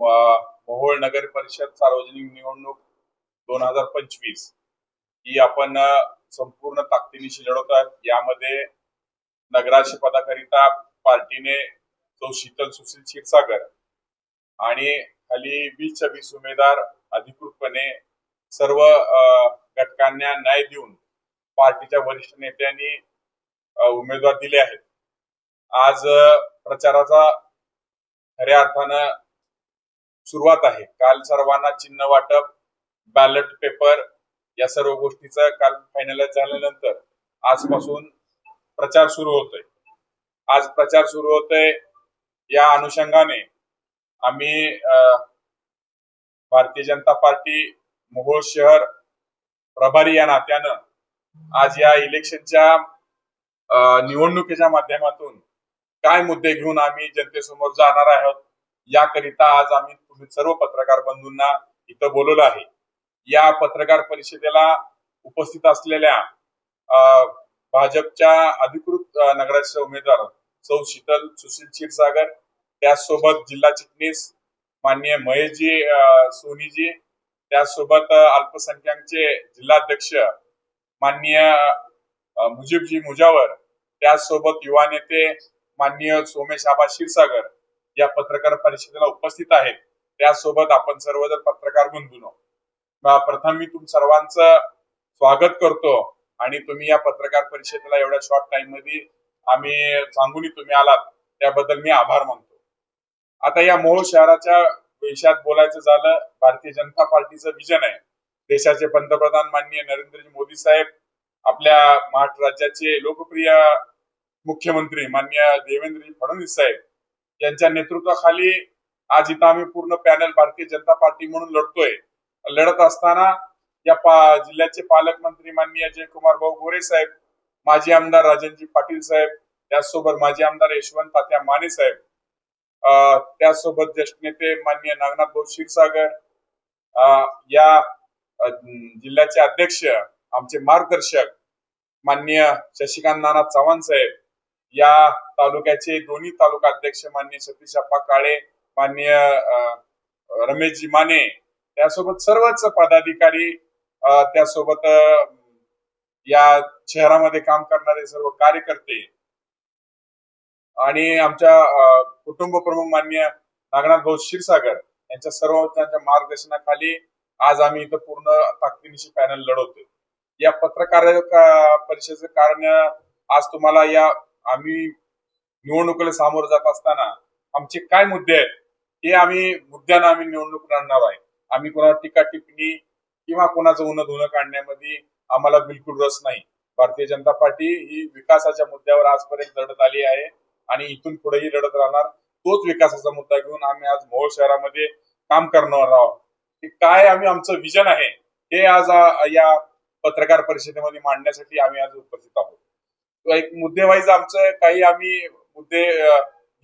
मोहोळ नगर परिषद सार्वजनिक निवडणूक दोन हजार पंचवीस ही आपण संपूर्ण ताकदीनिशी लढवत आहोत. यामध्ये नगराध्यक्ष पदाकरिता पार्टीने तो शीतल सुशील क्षीरसागर आणि खाली वीस वीस उमेदवार अधिकृतपणे सर्व घटकांना न्याय देऊन पार्टीच्या वरिष्ठ नेत्यांनी उमेदवार दिले आहेत. आज प्रचाराचा खऱ्या अर्थानं सुरुवात आहे. काल सर्वांना चिन्ह वाटप बॅलेट पेपर या सर्व गोष्टीचं काल फायनलाइज झाल्यानंतर आजपासून प्रचार सुरू होतोय. आज प्रचार सुरू होतोय. या अनुषंगाने आम्ही भारतीय जनता पार्टी मोहोळ शहर प्रभारी या नात्यानं आज या इलेक्शनच्या निवडणुकीच्या माध्यमातून काय मुद्दे घेऊन आम्ही जनतेसमोर जाणार आहोत याकरिता आज आम्ही तुम्ही सर्व पत्रकार बंधूंना इथं बोलवलं आहे. या पत्रकार परिषदेला उपस्थित असलेल्या भाजपच्या अधिकृत नगराचे उमेदवार सौ शीतल सुशील क्षीरसागर त्याचसोबत जिल्हा चिटणीस माननीय महेशजी सोनीजी त्याचसोबत अल्पसंख्याकचे जिल्हाध्यक्ष माननीय मुजीबजी मुजावर त्याचसोबत युवा नेते माननीय सोमेश आबा क्षीरसागर या पत्रकार परिषदेला उपस्थित आहेत त्यासोबत आपण सर्वजण पत्रकार बंधून प्रथम मी तुम सर्वांचं स्वागत करतो आणि तुम्ही या पत्रकार परिषदेला एवढ्या शॉर्ट टाइममध्ये आम्ही सांगून तुम्ही आलात त्याबद्दल मी आभार मानतो. आता या मोहोळ शहराच्या विषयात बोलायचं झालं भारतीय जनता पार्टीचं विजन आहे. देशाचे पंतप्रधान माननीय नरेंद्रजी मोदी साहेब आपल्या महाराष्ट्र राज्याचे लोकप्रिय मुख्यमंत्री माननीय देवेंद्रजी फडणवीस साहेब यांच्या नेतृत्वाखाली आज इथं आम्ही पूर्ण पॅनल भारतीय जनता पार्टी म्हणून लढतोय. लढत असताना या पा जिल्ह्याचे पालकमंत्री माननीय जयकुमार भाऊ गोरे साहेब माजी आमदार राजनजी पाटील साहेब त्याचसोबत माजी आमदार यशवंत तात्या माने साहेब अ, त्याचसोबत ज्येष्ठ नेते माननीय नागनाथ भाऊ क्षीरसागर या जिल्ह्याचे अध्यक्ष आमचे मार्गदर्शक माननीय शशिकांत नाना चव्हाण साहेब या तालुक्याचे दोन्ही तालुका अध्यक्ष माननीय सतीश अप्पा काळे माननीय रमेशजी माने त्यासोबत सर्वच पदाधिकारी त्यासोबत या शहरामध्ये काम करणारे सर्व कार्यकर्ते आणि आमच्या कुटुंब प्रमुख मान्य नागनाथ भाऊ क्षीरसागर यांच्या सर्व त्यांच्या मार्गदर्शनाखाली आज आम्ही इथं पूर्ण ताकदीनिशी पॅनल लढवतोय. या पत्रकार परिषदेचं कारण आज तुम्हाला या आम्ही निवडणुकीला सामोरं जात असताना आमचे काय मुद्दे आहेत हे आम्ही मुद्द्यानं आम्ही निवडणूक लढणार आहे. आम्ही कोणावर टीका टिप्पणी किंवा कोणाचं उन्हा धुणं काढण्यामध्ये आम्हाला बिलकुल रस नाही. भारतीय जनता पार्टी ही विकासाच्या मुद्द्यावर आजपर्यंत लढत आली आहे आणि इथून पुढेही लढत राहणार. तोच विकासाचा मुद्दा घेऊन आम्ही आज मोहोळ शहरामध्ये काम करणार आहोत. काय आम्ही आमचं विजन आहे हे आज या पत्रकार परिषदेमध्ये मांडण्यासाठी आम्ही आज उपस्थित आहोत. तो एक मुद्देवाईज आमचं काही आम्ही मुद्दे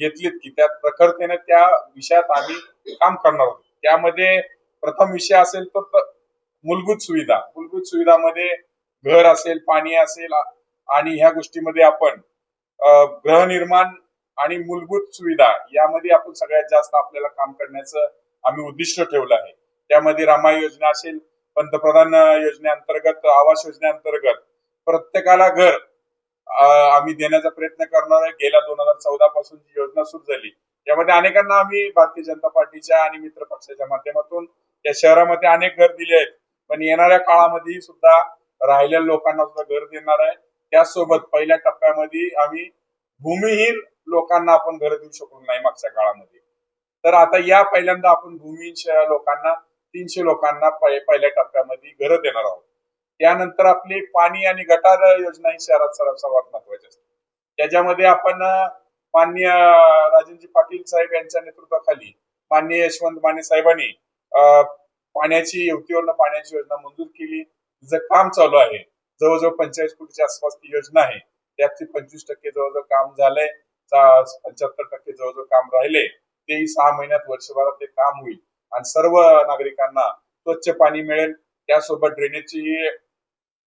घेतलेत की त्या प्रखरतेने त्या विषयात आम्ही काम करणार आहोत. त्यामध्ये प्रथम विषय असेल तर मूलभूत सुविधा. मूलभूत सुविधामध्ये घर असेल पाणी असेल आणि ह्या गोष्टीमध्ये आपण गृहनिर्माण आणि मूलभूत सुविधा यामध्ये आपण सगळ्यात जास्त आपल्याला काम करण्याचं आम्ही उद्दिष्ट ठेवलं आहे. त्यामध्ये रामा योजना असेल पंतप्रधान योजनेअंतर्गत आवास योजनेअंतर्गत प्रत्येकाला घर आम्ही देण्याचा प्रयत्न करणार आहे. गेल्या दोन हजार चौदा पासून जी योजना सुरू झाली त्यामध्ये अनेकांना आम्ही भारतीय जनता पार्टीच्या आणि मित्र पक्षाच्या माध्यमातून या शहरामध्ये अनेक घर दिले आहेत. पण येणाऱ्या काळामध्ये सुद्धा राहिलेल्या लोकांना सुद्धा घर देणार आहे. त्याचसोबत पहिल्या टप्प्यामध्ये आम्ही भूमिहीन लोकांना आपण घर देऊ शकलो नाही मागच्या काळामध्ये. तर आता या पहिल्यांदा आपण भूमिहीन लोकांना तीनशे लोकांना पहिल्या टप्प्यामध्ये घरं देणार आहोत. त्यानंतर आपली पाणी आणि गटार योजना ही शहरात सर्व- सर्वात महत्वाची असते. त्याच्यामध्ये आपण मान्य माननीय राजेंद्र पाटील साहेब यांच्या नेतृत्वाखाली माननीय यशवंत माने साहेबांनी पाण्याची युवतीवरनं पाण्याची योजना मंजूर केली. तिचं काम चालू आहे जवळजवळ पंचेचाळीस कोटीच्या आसपास ती योजना आहे. त्यातली पंचवीस टक्के जवळजवळ काम झालंय. पंच्याहत्तर टक्के जवळजवळ काम राहिले तेही सहा महिन्यात वर्षभरात ते काम होईल. आणि सर्व नागरिकांना स्वच्छ पाणी मिळेल. त्यासोबत ड्रेनेजची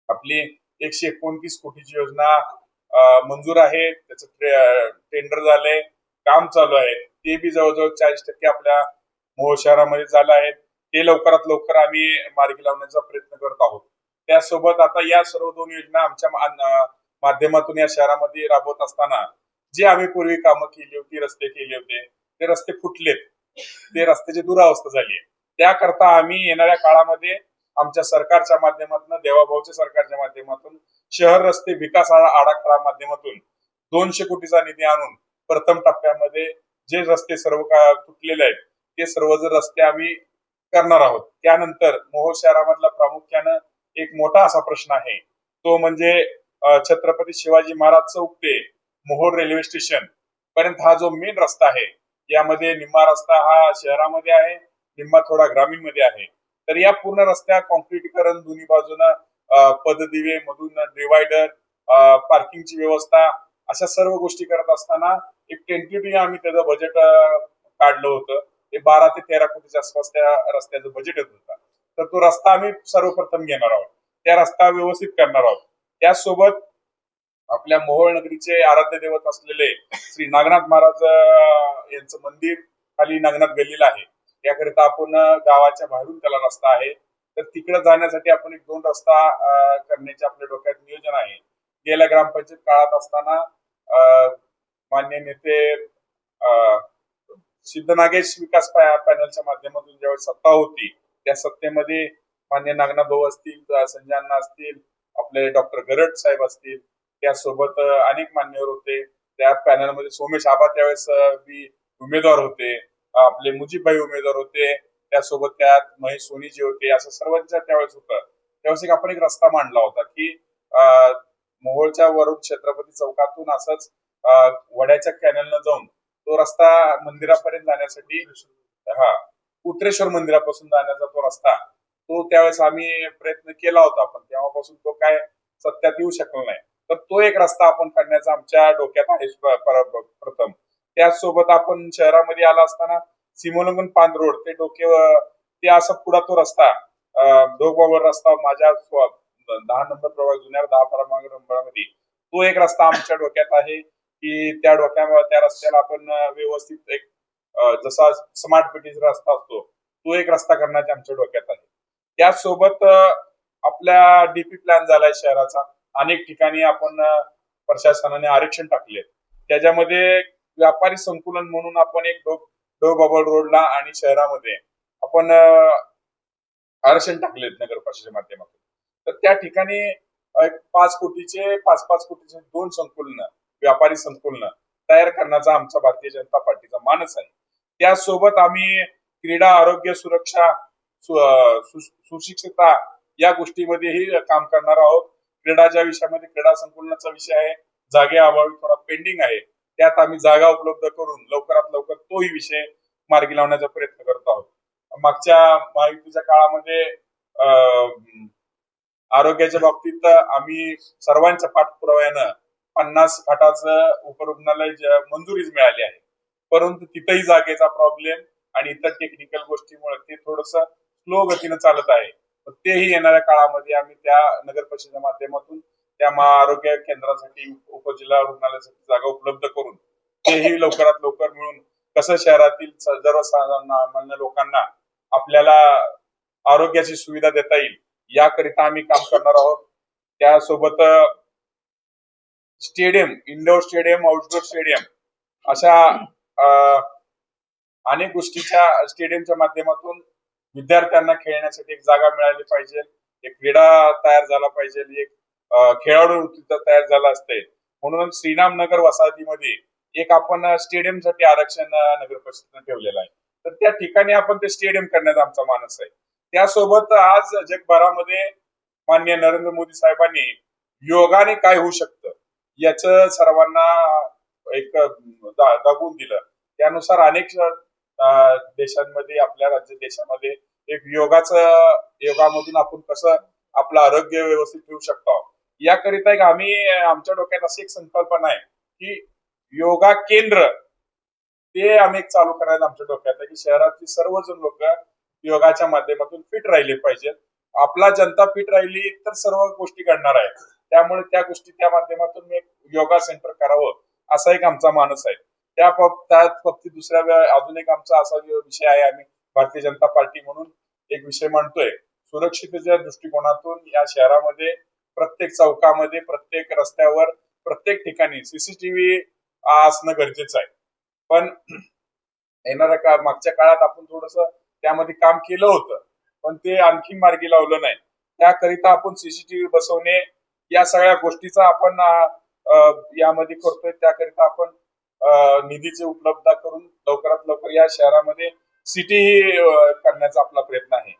आपली एकशे एकोणतीस कोटीची योजना मंजूर आहे. त्याचं टेंडर झालंय. काम चालू आहे. ते बी जवळजवळ चाळीस टक्के आपल्या मोहोळ शहरामध्ये झालं आहे. ते लवकरात लवकर आम्ही मार्गी लावण्याचा प्रयत्न करत आहोत. त्यासोबत आता या सर्व दोन योजना आमच्या माध्यमातून या शहरामध्ये राबवत असताना जे आम्ही पूर्वी कामं केली होती रस्ते केले होते ते रस्ते फुटलेत. ते रस्त्याची दुरावस्था झाली आहे. त्याकरता आम्ही येणाऱ्या काळामध्ये आमच्या सरकारच्या माध्यमातून देवाभाऊच्या सरकारच्या माध्यमातून शहर रस्ते विकास आराखडा माध्यमातून दोनशे कोटीचा निधी आणून प्रथम टप्प्यामध्ये जे रस्ते सर्व का तुटलेले आहेत ते सर्व जर रस्ते आम्ही करणार आहोत. त्यानंतर मोहोळ शहरामधला प्रामुख्यानं एक मोठा असा प्रश्न आहे. तो म्हणजे छत्रपती शिवाजी महाराज चौक ते मोहोळ रेल्वे स्टेशन पर्यंत हा जो मेन रस्ता आहे यामध्ये निम्मा रस्ता हा शहरामध्ये आहे निम्मा थोडा ग्रामीणमध्ये आहे. तर या पूर्ण रस्त्या कॉन्क्रीटीकरण दोन्ही बाजूनं पददिवे मधून डिवायडर पार्किंगची व्यवस्था अशा सर्व गोष्टी करत असताना एक टेंटेटिव्ह आम्ही त्याचं बजेट काढलं होतं. ते बारा ते तेरा कोटीच्या आसपास त्या रस्त्याचं बजेट येत होता. तर तो रस्ता आम्ही सर्वप्रथम घेणार आहोत. त्या रस्ता व्यवस्थित करणार आहोत. त्यासोबत आपल्या मोहोळ नगरीचे आराध्य दैवत असलेले श्री नागनाथ महाराज यांचं मंदिर खाली नागनाथ गल्लीला आहे. त्याकरिता आपण गावाच्या बाहेरून त्याला रस्ता आहे. तर तिकडे जाण्यासाठी आपण एक दोन रस्ता करण्याचे आपल्या डोक्यात नियोजन आहे. गेल्या ग्रामपंचायत काळात असताना मान्य नेते सिद्ध सिद्धनागेश विकास पॅनलच्या माध्यमातून ज्यावेळेस सत्ता होती त्या सत्तेमध्ये मान्य नागना भाऊ असतील अं, संजय अण्णा असतील आपले डॉक्टर गरड साहेब असतील त्यासोबत अनेक मान्यवर होते. त्या पॅनलमध्ये सोमेश आबा त्यावेळेस उमेदवार होते. आपले मुजीबभाई उमेदवार होते त्यासोबत त्यात महेश सोनीजी होते असं सर्वांच्या त्यावेळेस होतं. त्यावेळेस एक आपण एक रस्ता मांडला होता की मोहोळच्या वरून छत्रपती चौकातून असंच वड्याच्या कॅनलनं जाऊन तो रस्ता मंदिरापर्यंत जाण्यासाठी हा उत्रेश्वर मंदिरापासून जाण्याचा तो रस्ता तो त्यावेळेस आम्ही प्रयत्न केला होता पण तेव्हापासून तो काय सत्यात येऊ शकला नाही. तर तो एक रस्ता आपण काढण्याचा आमच्या डोक्यात आहे पर- प्रथम. त्याचसोबत आपण शहरामध्ये आला असताना सिमोलंगन पान रोड ते डोके ते असं पुढा तो रस्ता दोगबाबर रस्ता माझ्या दहा नंबर प्रभाग जुन्या दहा प्रभाग नंबरमध्ये तो एक रस्ता आमच्या डोक्यात आहे की त्या डोक्या त्या रस्त्याला आपण व्यवस्थित एक जसा स्मार्ट सिटीचा रस्ता असतो तो एक रस्ता करण्याचे आमच्या डोक्यात आहे. त्याचसोबत आपल्या डीपी प्लॅन झालाय शहराचा. अनेक ठिकाणी आपण प्रशासनाने आरक्षण टाकले त्याच्यामध्ये व्यापारी संकुलन म्हणून आपण एक डो डोबाबळ रोडला आणि शहरामध्ये आपण आरक्षण टाकलेत नगर परिषदेच्या माध्यमातून. तर त्या ठिकाणी एक पाच कोटीचे पाच पाच कोटीचे दोन संकुलन व्यापारी संकुलन तयार करण्याचा आमचा भारतीय जनता पार्टीचा मानस आहे. त्यासोबत आम्ही क्रीडा आरोग्य सुरक्षा सु- सुशिक्षितता या गोष्टीमध्येही काम करणार आहोत. क्रीडाच्या विषयामध्ये क्रीडा संकुलनाचा विषय आहे जागे अभावी थोडा पेंडिंग आहे. त्यात आम्ही जागा उपलब्ध करून लवकरात लवकर तोही विषय मार्गी लावण्याचा प्रयत्न करत आहोत. मागच्या महायुतीच्या काळामध्ये अं, आरोग्याच्या बाबतीत आम्ही सर्वांच्या पाठपुराव्यानं पन्नास फाटाचं उपरुग्णालय मंजुरीच मिळाली आहे. परंतु तिथंही जागेचा प्रॉब्लेम आणि इतर टेक्निकल गोष्टीमुळे ते थोडस स्लो गतीनं चालत आहे. तेही येणाऱ्या काळामध्ये आम्ही त्या नगर परिषदेच्या माध्यमातून त्या महाआरोग्य केंद्रासाठी उपजिल्हा रुग्णालयासाठी जागा उपलब्ध करून तेही लवकरात लवकर मिळून कसं शहरातील स- सर्वसामान्य लोकांना आपल्याला आरोग्याची सुविधा देता येईल याकरिता आम्ही काम करणार आहोत. त्यासोबत stadium indoor stadium outdoor stadium अशा अनेक गोष्टीच्या स्टेडियमच्या माध्यमातून विद्यार्थ्यांना खेळण्यासाठी एक जागा मिळाली पाहिजे एक क्रीडा तयार झाला पाहिजे एक खेळाडू तयार झाला असते. म्हणून श्रीराम नगर वसाहतीमध्ये एक आपण स्टेडियमसाठी आरक्षण नगर परिषदेनं ठेवलेलं आहे. तर त्या ठिकाणी आपण ते स्टेडियम करण्याचा आमचा मानस आहे. त्यासोबत आज जगभरामध्ये मान्य नरेंद्र मोदी साहेबांनी योगाने काय होऊ शकतं याच सर्वांना एक दागवून दिलं. त्यानुसार अनेक देशांमध्ये आपल्या राज्य देशामध्ये एक योगाच योगामधून आपण कसं आपलं आरोग्य व्यवस्थित ठेवू शकतो. याकरिता एक आम्ही आमच्या डोक्यात अशी एक संकल्पना आहे की योगा केंद्र ते आम्ही चालू करायला आमच्या डोक्यात आहे की शहरातली सर्वजण लोक योगाच्या माध्यमातून फिट राहिले पाहिजेत. आपला जनता फिट राहिली तर सर्व गोष्टी घडणार आहेत. त्यामुळे त्या गोष्टी त्या माध्यमातून एक योगा सेंटर करावं असा एक आमचा मानस आहे. त्या बाब- बाबतीत दुसऱ्या वे- अजून एक आमचा असा विषय आहे आम्ही भारतीय जनता पार्टी म्हणून एक विषय मांडतोय सुरक्षितेच्या दृष्टिकोनातून या शहरामध्ये प्रत्येक चौकामध्ये प्रत्येक रस्त्यावर प्रत्येक ठिकाणी सीसीटीव्ही असणं गरजेचं आहे. पण येणाऱ्या का मागच्या काळात आपण थोडस त्यामध्ये काम केलं होतं पण ते आणखी मार्गी लावलं नाही. त्याकरिता आपण सीसीटीव्ही बसवणे या सगळ्या गोष्टीचा आपण यामध्ये करतोय. त्याकरिता आपण निधीची उपलब्धता करून लवकरात लवकर या शहरामध्ये सिटी ही करण्याचा आपला प्रयत्न आहे.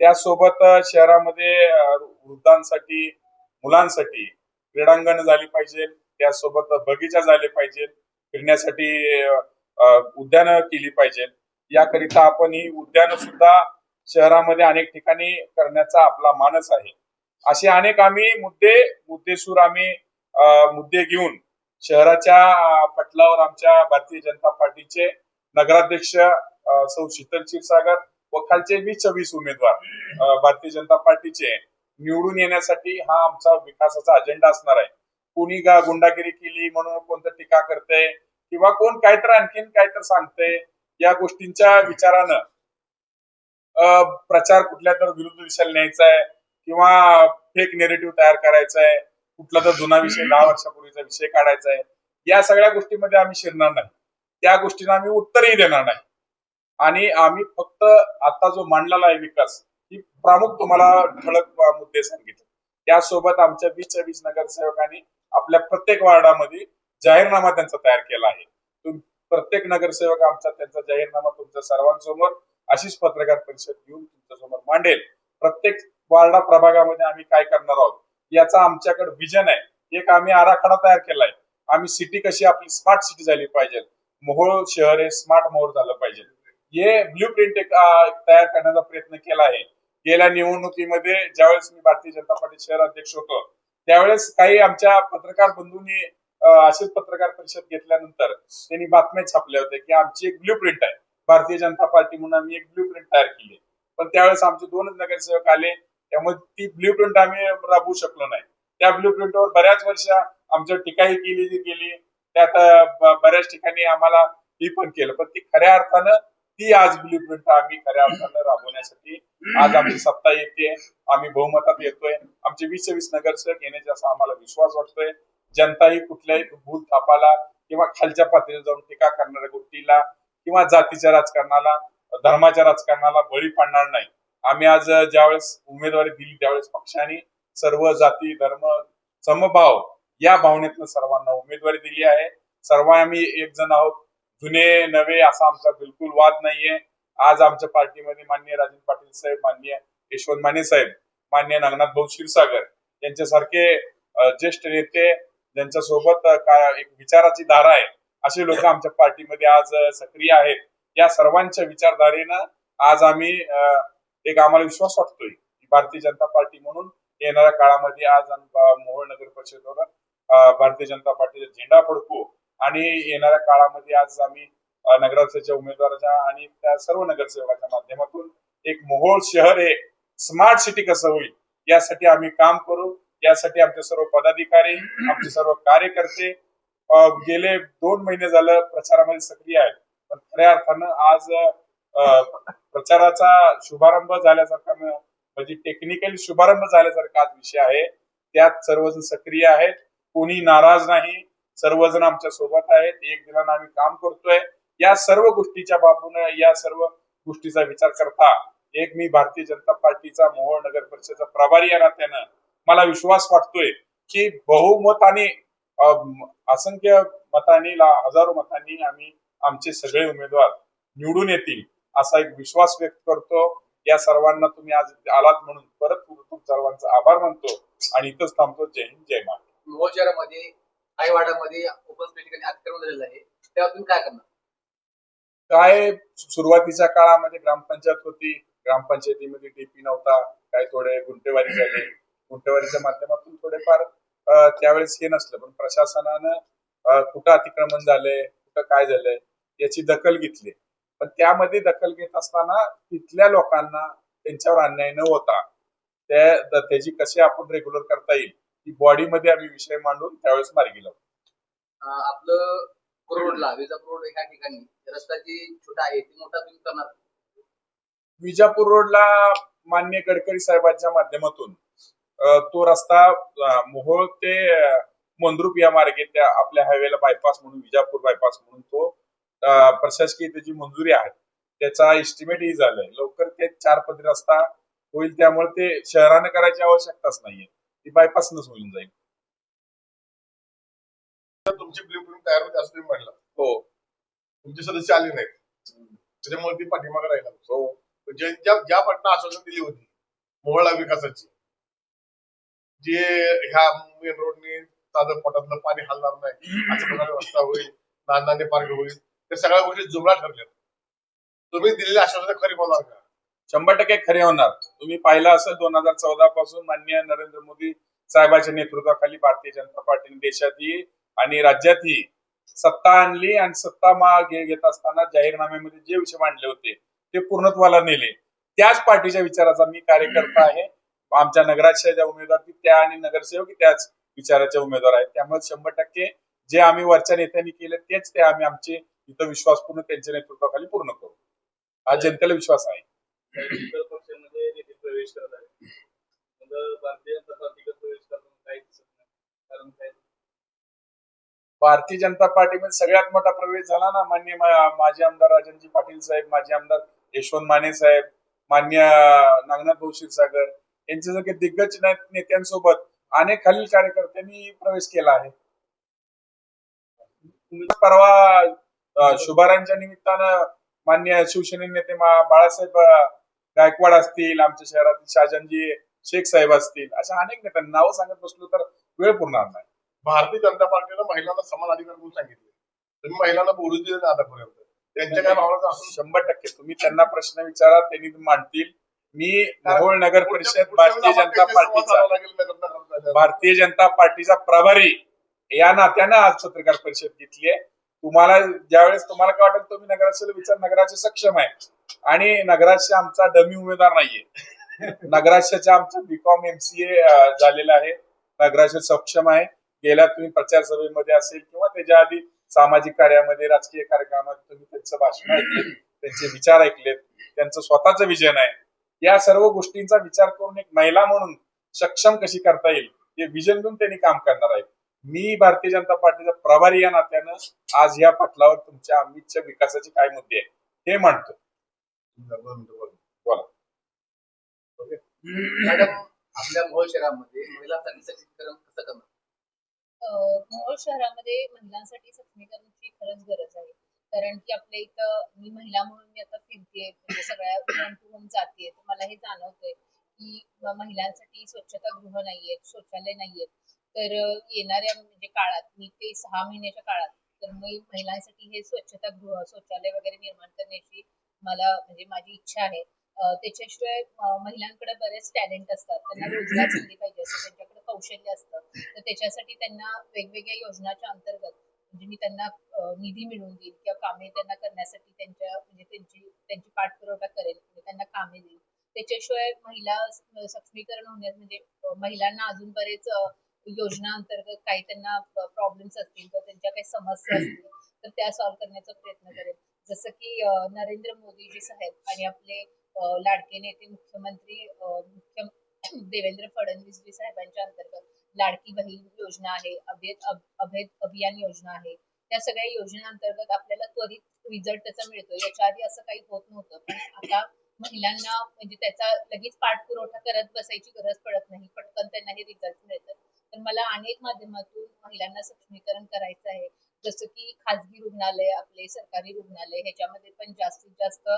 त्यासोबत शहरामध्ये वृद्धांसाठी मुलांसाठी क्रीडांगण झाली पाहिजे त्यासोबत बगीचा झाले पाहिजे फिरण्यासाठी उद्यान केली पाहिजे. याकरिता आपण ही उद्यानं सुद्धा शहरामध्ये अनेक ठिकाणी करण्याचा आपला मानस आहे. असे अनेक आम्ही मुद्दे मुद्देसूर आम्ही अं, मुद्दे घेऊन शहराच्या पटलावर आमच्या भारतीय जनता पार्टीचे नगराध्यक्ष सौ शीतल क्षीरसागर व खालचे वीस चवीस उमेदवार भारतीय जनता पार्टीचे निवडून येण्यासाठी हा आमचा विकासाचा अजेंडा असणार आहे. कोणी का गुंडागिरी केली म्हणून कोणतं टीका करते किंवा कोण काहीतर आणखीन काहीतर सांगते या गोष्टींच्या विचारानं अं, प्रचार कुठल्या तर विरुद्ध दिशेला न्यायचा आहे किंवा फेक नेरेटिव्ह तयार करायचा आहे कुठला तर जुना विषय दहा वर्षापूर्वीचा विषय काढायचा आहे या सगळ्या गोष्टीमध्ये आम्ही शिरणार नाही. त्या गोष्टींना आम्ही उत्तरही देणार नाही. आणि आम्ही फक्त आता जो मांडलेला आहे विकास ही प्रमुख तुम्हाला ठळक मुद्दे सांगितले. त्यासोबत आमच्या वीसच्या वीस नगरसेवकांनी आपल्या प्रत्येक वार्डामध्ये जाहीरनामा त्यांचा तयार केला आहे. प्रत्येक नगरसेवक आमचा त्यांचा जाहीरनामा तुमच्या सर्वांसमोर अशीच पत्रकार परिषद घेऊन तुमच्यासमोर मांडेल. प्रत्येक वार्डा प्रभागामध्ये आम्ही काय करणार आहोत? याचा आमच्याकडे विजन आहे. एक आम्ही आराखडा तयार केलाय. आम्ही सिटी कशी आपली स्मार्ट सिटी झाली पाहिजे? मोहोळ शहर हे स्मार्ट मोहोळ झालं पाहिजे. हे ब्ल्यू प्रिंट एक तयार करण्याचा प्रयत्न केला आहे. गेल्या निवडणुकीमध्ये ज्यावेळेस मी भारतीय जनता पार्टी शहर अध्यक्ष होतो त्यावेळेस काही आमच्या पत्रकार बंधूंनी अं, अशीच पत्रकार परिषद घेतल्यानंतर त्यांनी बातम्या छापल्या होत्या की आमची एक ब्ल्यू प्रिंट आहे. भारतीय जनता पार्टी म्हणून आम्ही एक ब्ल्यू प्रिंट तयार केली. पण त्यावेळेस आमचे दोनच नगरसेवक आले त्यामुळे ती ब्ल्यू प्रिंट आम्ही राबवू शकलो नाही. त्या ब्ल्यू प्रिंटवर बऱ्याच वर्ष आमच्या टीकाही केली गेली. त्यात बऱ्याच ठिकाणी आम्हाला ही पण केलं. पण ती खऱ्या अर्थानं ती आज ब्ल्यू प्रिंट आम्ही खऱ्या अर्थानं राबवण्यासाठी आज आमची सत्ता येते. आम्ही बहुमतात येतोय. आमचे वीस वीस नगरसेवक येण्याचा असा आम्हाला विश्वास वाटतोय. जनताही कुठल्याही भूल थापाला किंवा खालच्या पातळीवर जाऊन टीका करणाऱ्या गोष्टीला किंवा जातीच्या राजकारणाला धर्माच्या राजकारणाला बळी पडणार नाही. आम्ही आज ज्यावेळेस उमेदवारी दिली त्यावेळेस पक्षाने सर्व जाती धर्म समभाव या भावनेतनं सर्वांना उमेदवारी दिली आहे. सर्व आम्ही एक जण आहोत. जुने नवे असा आमचा बिलकुल वाद नाहीये. आज आमच्या पार्टीमध्ये माननीय राजन पाटील साहेब माननीय यशवंत माने साहेब माननीय नागनाथ भाऊ क्षीरसागर यांच्यासारखे ज्येष्ठ नेते ज्यांच्या सोबत एक विचाराची धारा आहे असे लोक आमच्या पार्टीमध्ये आज सक्रिय आहेत. या सर्वांच्या विचारधारेनं आज आम्ही एक आम्हाला विश्वास वाटतोय भारतीय जनता पार्टी म्हणून येणाऱ्या काळामध्ये आज मोहोळ नगर परिषदेवर भारतीय जनता पार्टीचा झेंडा फडकू आणि येणाऱ्या काळामध्ये आज आम्ही नगराध्यक्षाच्या उमेदवाराच्या आणि त्या सर्व नगरसेवकाच्या माध्यमातून एक मोहोळ शहर हे स्मार्ट सिटी कसं होईल यासाठी आम्ही काम करू. यासाठी आमचे सर्व पदाधिकारी आमचे सर्व कार्यकर्ते गेले दोन महिने झालं प्रचारामध्ये सक्रिय आहेत. पण खऱ्या अर्थानं आज प्रचाराचा शुभारंभ झाल्यासारखा म्हणजे टेक्निकली शुभारंभ झाल्यासारखा आज विषय आहे. त्यात सर्वजण सक्रिय आहेत. कोणी नाराज नाही. सर्वजण आमच्यासोबत आहेत. एक दिनानं आम्ही काम करतोय. या सर्व गोष्टीच्या बाबून या सर्व गोष्टीचा विचार करता एक मी भारतीय जनता पार्टीचा मोहोळ नगर परिषदेचा प्रभारी या नात्यानं मला विश्वास वाटतोय की बहुमताने असंख्य मतांनी ला- हजारो मतांनी आम्ही आमचे सगळे उमेदवार निवडून येतील असा एक विश्वास व्यक्त करतो. या सर्वांना तुम्ही आज आलात म्हणून परत खूप सर्वांचा आभार मानतो आणि इथंच थांबतो. जय हिंद जय महाराष्ट्र. मोहोळ शहरामध्ये काही ओपन अतिक्रमण झालेलं आहे. तेव्हा तुम्ही काय करणार? काय सुरुवातीच्या काळामध्ये ग्रामपंचायत होती? ग्रामपंचायतीमध्ये डीपी नव्हता. काय थोडे गुंटेवारी झाले. गुंटेवारीच्या माध्यमातून थोडेफार त्यावेळेस हे नसलं. पण प्रशासनानं कुठं अतिक्रमण झालंय कुठं काय झालंय याची दखल घेतली. पण त्यामध्ये दखल घेत असताना तिथल्या लोकांना त्यांच्यावर अन्याय न होता त्या त्याची कशी आपण रेग्युलर करता येईल? ही बॉडीमध्ये आम्ही विषय मांडून त्यावेळेस मार्गी लावतो. आपलं रोडला विजापूर रोड ह्या ठिकाणी. रस्ता जी छोटा आहे ती मोठा तुम्ही करणार. विजापूर रोडला मान्य गडकरी साहेबांच्या माध्यमातून तो रस्ता मोहोळ ते अ, मंद्रुप या मार्गे त्या आपल्या हायवेला बायपास म्हणून विजापूर बायपास म्हणून तो प्रशासकीय त्याची मंजुरी आहे. त्याचा एस्टिमेटही झालाय. लवकर ते चार पदरी रस्ता होईल त्यामुळे ते शहराने करायची आवश्यकताच नाहीये. ती बायपासनच होऊन जाईल. तुमची ब्ल्यू प्रिंट तयार होते असं तुम्ही म्हणलं हो. तुमचे सदस्य आले नाहीत. त्याच्यामुळे ती पाठीमागे राहिला. हो. जे ज्या पटना आश्वासन दिली होती मोहळा विकासाची जे ह्या मेन रोडने साधं पोटातलं पाणी हलणार नाही अशा प्रकारे रस्ता होईल नांदाने पार्क होईल त्या सगळ्या गोष्टी जुमला ठरल्या. तुम्ही दिलेली आश्वासन खरी होणार का? शंभर टक्के खरे होणार. तुम्ही पाहिलं असेल दोन हजार चौदा पासून माननीय नरेंद्र मोदी साहेबांच्या नेतृत्वाखाली भारतीय जनता पार्टीने देशातही आणि राज्यातही सत्ता आणली आणि सत्ता मागे घेत असताना जाहीरनाम्यामध्ये जे विषय मांडले होते ते पूर्णत्वाला नेले. त्याच पार्टीच्या विचाराचा मी कार्यकर्ता आहे. आमच्या नगराच्या ज्या उमेदवार त्या आणि नगरसेवक त्याच विचाराचे उमेदवार आहेत. त्यामुळे शंभर टक्के जे आम्ही वरच्या नेत्यांनी केले तेच ते आम्ही आमचे इथं विश्वासपूर्ण त्यांच्या नेतृत्वाखाली पूर्ण करू. हा जनतेला विश्वास आहे. प्रवेश करत आहे. भारतीय जनता पार्टीकडे प्रवेश काही दिसत नाही. कारण भारतीय जनता पार्टीमध्ये सगळ्यात मोठा प्रवेश झाला ना मान्य माजी आमदार राजनजी पाटील साहेब माजी आमदार यशवंत माने साहेब मान्य नागनाथ भाऊ क्षीरसागर यांच्यासारखे दिग्गज नेत्यांसोबत अनेक खालील कार्यकर्त्यांनी प्रवेश केला आहे. परवा अं, शुभारांच्या निमित्तानं मान्य शिवसेने नेते बाळासाहेब गायकवाड असतील आमच्या शहरातील शाहजानजी शेख साहेब असतील अशा अनेक नेत्यांनी नावं सांगत बसलो तर वेळ पुरणार नाही. भारतीय जनता पार्टीनं महिलांना समान अधिकार म्हणून सांगितले. तुम्ही महिलांना बोलू दिले नाही आतापर्यंत. त्यांच्या काय भावना असून शंभर टक्के. तुम्ही त्यांना प्रश्न विचारा त्यांनी मांडतील. मी मोहोळ नगर परिषद भारतीय जनता पार्टीचा भारतीय जनता पार्टीचा प्रभारी या नात्यानं आज पत्रकार परिषद घेतली आहे. तुम्हाला ज्यावेळेस तुम्हाला काय वाटेल तुम्ही नगराचे विचार नगराचे सक्षम आहे. आणि नगराचे आमचा डमी उमेदवार नाहीये. नगराशाच्या आमचं बीकॉम एमसीए झालेलं आहे. नगराशे सक्षम आहे. गेल्या तुम्ही प्रचार सभेमध्ये असेल किंवा त्याच्या आधी सामाजिक कार्यामध्ये राजकीय कार्यक्रमात तुम्ही त्यांचं भाषण ऐकले त्यांचे विचार ऐकलेत त्यांचं स्वतःचं विजन आहे. या सर्व गोष्टींचा विचार करून एक महिला म्हणून सक्षम कशी करता येईल हे विजन घेऊन त्यांनी काम करणार आहे मी भारतीय जनता पार्टीचा प्रभारी या नात्यानं आज या पटलावर तुमच्या अमितच्या विकासाचे काय मुद्दे आहेत हे मांडतो. बोला. मॅडम आपल्या मूळ शहरामध्ये महिला सक्षमीकरण कसं करणार? मोहोळ शहरामध्ये महिलांसाठी सक्षमीकरणाची खरंच गरज आहे. कारण की आपल्या इथं मी महिला म्हणून मी आता फिरतेय म्हणजे सगळ्या होम टू होम जाते तर मला हे जाणवतंय की महिलांसाठी स्वच्छता गृह नाहीयेत शौचालय नाहीयेत. तर येणाऱ्या म्हणजे काळात मी ते सहा महिन्याच्या काळात तर मी महिलांसाठी हे स्वच्छता गृह शौचालय वगैरे निर्माण करण्याची मला म्हणजे माझी इच्छा आहे. त्याच्याशिवाय महिलांकडे बरेच टॅलेंट असतात. त्यांना रोजगार संधी पाहिजे असतं त्यांच्याकडे कौशल्य असतं. तर त्याच्यासाठी त्यांना वेगवेगळ्या योजनाच्या अंतर्गत म्हणजे मी त्यांना निधी मिळवून देईल किंवा कामे त्यांना करण्यासाठी त्यांच्या म्हणजे त्यांची त्यांची पाठपुरवठा करेल म्हणजे त्यांना कामे देईल. त्याच्याशिवाय महिला सक्षमीकरण होण्यात म्हणजे महिलांना अजून बरेच योजना अंतर्गत काही त्यांना प्रॉब्लेम्स असतील किंवा त्यांच्या काही समस्या असतील तर त्या सॉल्व्ह करण्याचा प्रयत्न करेल. जसं की नरेंद्र मोदीजी साहेब आणि आपले लाडके नेते मुख्यमंत्री मुख्य देवेंद्र फडणवीस जी साहेबांच्या अंतर्गत लाडकी बहीण योजना आहे अभेद अभेद अभियान योजना आहे. त्या सगळ्या योजना अंतर्गत आपल्याला त्वरित रिझल्ट त्याचा मिळतो याच्या आधी असं काही होत नव्हतं. पण आता महिलांना म्हणजे त्याचा लगेच पाठपुरवठा करत बसायची गरज पडत नाही. पटकन त्यांना हे रिझल्ट मिळतात. तर मला अनेक माध्यमातून महिलांना सक्षमीकरण करायचं आहे. जसं की खाजगी रुग्णालय आपले सरकारी रुग्णालय ह्याच्यामध्ये पण जास्तीत जास्त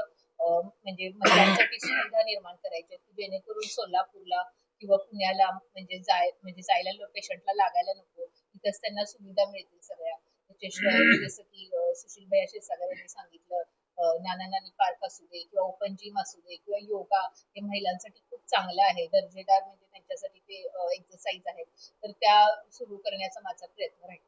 म्हणजे महिलांसाठी सुविधा निर्माण करायच्या जेणेकरून सोलापूरला किंवा पुण्याला म्हणजे जाय म्हणजे जायला पेशंटला लागायला नको. तिथंच त्यांना सुविधा मिळतील सगळ्या. त्याच्याशिवाय जसं की अं, सुशील भैया यांनी सांगितलं नाना नानी पार्क असू दे किंवा ओपन जिम असू दे किंवा योगा हे महिलांसाठी खूप चांगलं आहे. दर्जेदार म्हणजे त्यांच्यासाठी ते एक्सरसाइज आहेत. तर त्या सुरू करण्याचा माझा प्रयत्न राहील.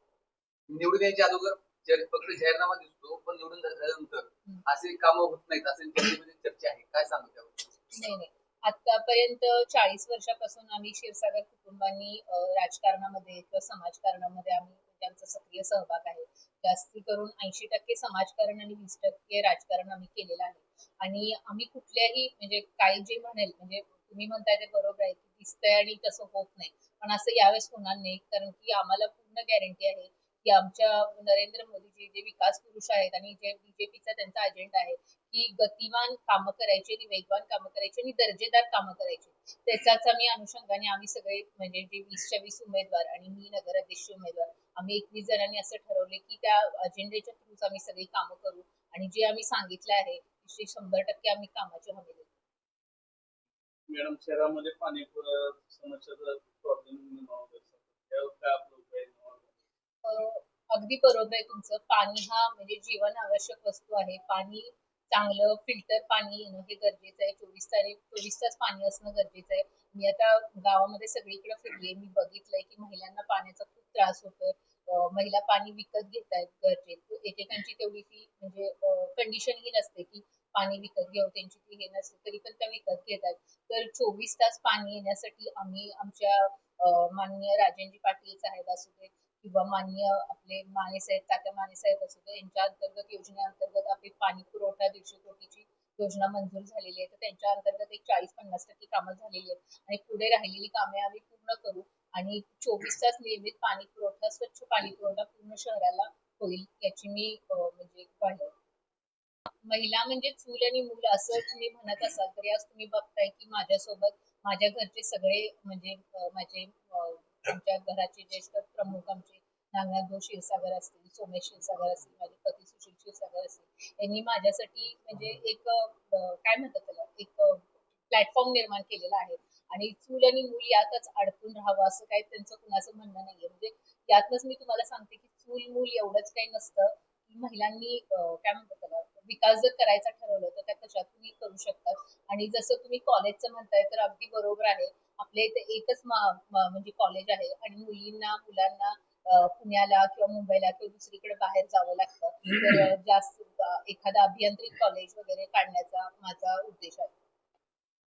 निवडून यायच्या अगोदर फक्त जाहीरनामा दिसतो पण निवडून झाल्यानंतर असे कामं होत नाहीत असे जनतेमध्ये चर्चा आहे. काय सांगू त्यावर? आतापर्यंत चाळीस वर्षापासून आम्ही क्षीरसागर कुटुंबांनी राजकारणामध्ये किंवा समाजकारणामध्ये आम्ही म्हणजे आमचा सक्रिय सहभाग आहे. जास्ती करून ऐंशी टक्के समाजकारण आणि वीस टक्के राजकारण आम्ही केलेलं आहे. आणि आम्ही कुठल्याही म्हणजे काही जे म्हणेल म्हणजे तुम्ही म्हणताय ते बरोबर आहे की दिसतंय आणि तसं होत नाही. पण असं यावेळेस होणार नाही कारण की आम्हाला पूर्ण गॅरंटी आहे की आमच्या नरेंद्र मोदीजी जे विकास पुरुष आहेत आणि जे बीजेपीचा त्यांचा अजेंडा आहे की गतिमान कामं करायची आणि वेगवान कामं करायची आणि दर्जेदार कामं करायची. त्याचाच आम्ही अनुषंगाने आम्ही सगळे म्हणजे जे वीसच्या वीस उमेदवार आणि मी नगराध्यक्ष उमेदवार आम्ही एकवीस जणांनी असं ठरवले की त्या अजेंडेच्या थ्रूच आम्ही सगळी कामं करू आणि जे आम्ही सांगितलं आहे ते शंभर टक्के आम्ही कामाची हमी देऊ. मॅडम शहरामध्ये पाणी समस्या प्रॉब्लेम निर्माण होत त्यावर काय आपलं उपाय निर्माण होतो? अ, अगदी बरोबर आहे तुमचं. पाणी हा म्हणजे जीवन आवश्यक वस्तू आहे. पाणी चांगलं फिल्टर पाणी येणं हे गरजेचं आहे. चोवीस तारीख चोवीस तास पाणी असणं गरजेचं आहे. मी आता गावामध्ये सगळीकडे फिरली मी बघितलंय की महिलांना पाण्याचा खूप त्रास होतोय. महिला पाणी विकत घेत आहेत गरजेत एकेकांची तेवढी ती म्हणजे कंडिशन ही नसते की पाणी विकत घेऊ त्यांची ती हे नसते. तरी पण त्या विकत घेतात. तर चोवीस तास पाणी येण्यासाठी आम्ही आमच्या माननीय राजेंद्र पाटील साहेब असू दे किंवा माननीय आपले माने साहेब तात्या माने साहेब असू दे यांच्या अंतर्गत योजनेअंतर्गत आपली पाणी पुरवठा दीडशे कोटीची योजना मंजूर झालेली आहे. तर त्यांच्या अंतर्गत एक चाळीस पन्नास टक्के कामं झालेली आहेत. आणि पुढे राहिलेली कामे आम्ही पूर्ण करू आणि चोवीस तास नियमित पाणी पुरवठा स्वच्छ पाणी पुरवठा पूर्ण शहराला होईल याची मी म्हणजे ग्वाही महिला म्हणजे चूल आणि मूल असं तुम्ही म्हणत असाल तरी आज तुम्ही बघताय की माझ्यासोबत माझ्या घरचे सगळे म्हणजे माझे आमच्या घराचे ज्येष्ठ प्रमुख आमचे नागनाथ भाऊ क्षीरसागर असतील सोमेश क्षीरसागर असतील माझे पती सुशील क्षीरसागर असतील यांनी माझ्यासाठी म्हणजे एक काय म्हणतात त्याला एक प्लॅटफॉर्म निर्माण केलेला आहे. आणि चूल आणि मूल यातच अडकून राहावं असं काही त्यांचं कुणाचं म्हणणं नाहीये. म्हणजे यातनच मी तुम्हाला सांगते की चूल मूल एवढंच काही नसतं. महिलांनी काय म्हणतात त्याला विकास जर करायचा ठरवलं तर त्या कशातूनही करू शकतात. आणि जसं तुम्ही कॉलेजचं म्हणताय तर अगदी बरोबर आहे. आपल्या इथे एकच म्हणजे कॉलेज आहे आणि मुलींना मुलांना पुण्याला किंवा मुंबईला किंवा दुसरीकडे बाहेर जावं लागतं. तर जास्त एखादा अभियांत्रिक कॉलेज वगैरे काढण्याचा माझा उद्देश आहे.